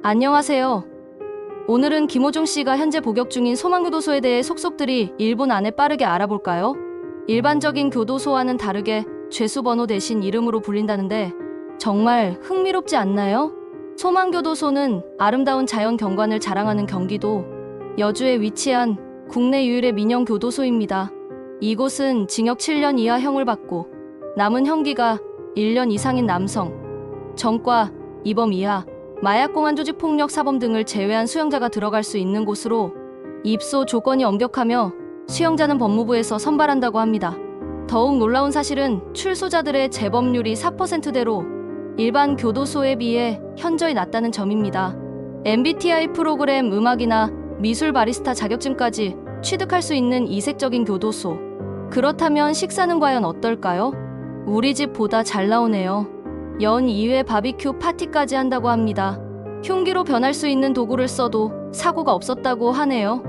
안녕하세요. 오늘은 김호중 씨가 현재 복역 중인 소망교도소에 대해 속속들이 1분 안에 빠르게 알아볼까요? 일반적인 교도소와는 다르게 죄수 번호 대신 이름으로 불린다는데 정말 흥미롭지 않나요? 소망교도소는 아름다운 자연 경관을 자랑하는 경기도 여주에 위치한 국내 유일의 민영 교도소입니다. 이곳은 징역 7년 이하 형을 받고 남은 형기가 1년 이상인 남성, 전과, 이범 이하, 마약 공안 조직 폭력 사범 등을 제외한 수용자가 들어갈 수 있는 곳으로 입소 조건이 엄격하며 수용자는 법무부에서 선발한다고 합니다. 더욱 놀라운 사실은 출소자들의 재범률이 4%대로 일반 교도소에 비해 현저히 낮다는 점입니다. MBTI 프로그램 음악이나 미술 바리스타 자격증까지 취득할 수 있는 이색적인 교도소. 그렇다면 식사는 과연 어떨까요? 우리 집보다 잘 나오네요. 연 2회 바비큐 파티까지 한다고 합니다. 흉기로 변할 수 있는 도구를 써도 사고가 없었다고 하네요.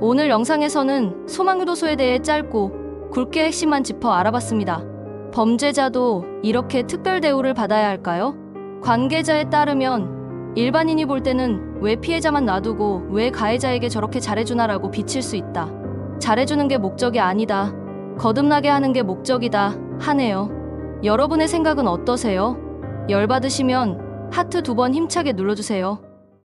오늘 영상에서는 소망교도소에 대해 짧고 굵게 핵심만 짚어 알아봤습니다. 범죄자도 이렇게 특별 대우를 받아야 할까요? 관계자에 따르면 일반인이 볼 때는 왜 피해자만 놔두고 왜 가해자에게 저렇게 잘해주나라고 비칠 수 있다. 잘해주는 게 목적이 아니다. 거듭나게 하는 게 목적이다. 하네요. 여러분의 생각은 어떠세요? 열받으시면 하트 두 번 힘차게 눌러주세요.